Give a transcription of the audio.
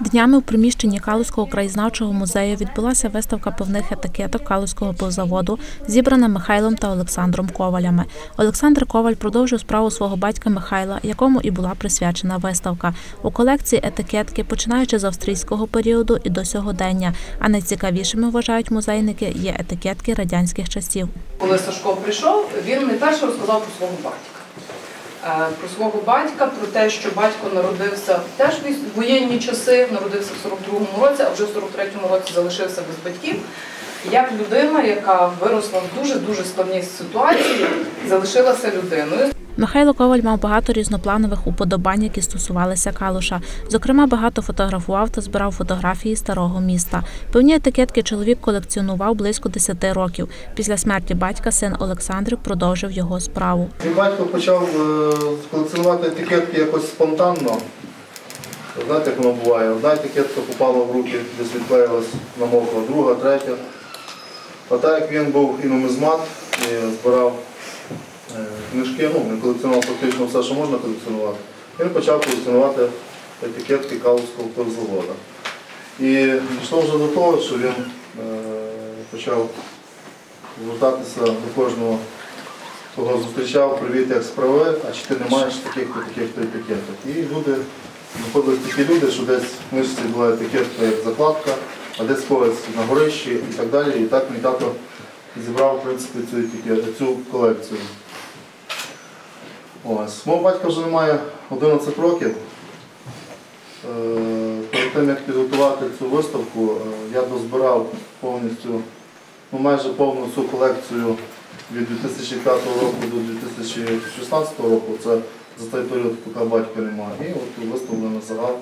Днями у приміщенні Калузького краєзнавчого музею відбулася виставка пивних етикеток Калузького пивзаводу, зібрана Михайлом та Олександром Ковалями. Олександр Коваль продовжив справу свого батька Михайла, якому і була присвячена виставка. У колекції етикетки, починаючи з австрійського періоду і до сьогодення. А найцікавішими вважають музейники є етикетки радянських часів. Коли Сашко прийшов, він найперше розказав про свого батька. Е, Про свого батька, про те, що батько народився теж в воєнні часи, народився в 42-му році, а вже в 43-му році залишився без батьків. Як людина, яка виросла в дуже-дуже складній ситуації, залишилася людиною. Михайло Коваль мав багато різнопланових уподобань, які стосувалися Калуша. Зокрема, багато фотографував та збирав фотографії старого міста. Певні етикетки чоловік колекціонував близько 10 років. Після смерті батька син Олександр продовжив його справу. Мій батько почав е, колекціонувати етикетки якось спонтанно. Знаєте, як воно буває? Одна етикетка попала в руки, десь відклеїлась, намокла, друга, третя. А так як він був і нумизмат, і збирав книжки, ну, він колекціонував фактично все, що можна колекціонувати, він почав колекціонувати етикетки Калузького пивзавода. І дійшло вже до того, що він е, почав звертатися до кожного кого зустрічав, привіт, як справи, а чи ти не маєш таких-то, таких-то етикеток. І люди, знаходились такі люди, що десь в книжці була етикетка як закладка, а десь когось на горищі і так далі. І так мій тато зібрав в принципі, цю, етикетку, цю колекцію. Ось. Мого батька вже немає 11 років. Е, Перед тим, як підготувати цю виставку, е, я дозбирав повністю, ну майже повну цю колекцію від 2005 року до 2016 року. Це за той період, поки батька немає. І от виставлено загал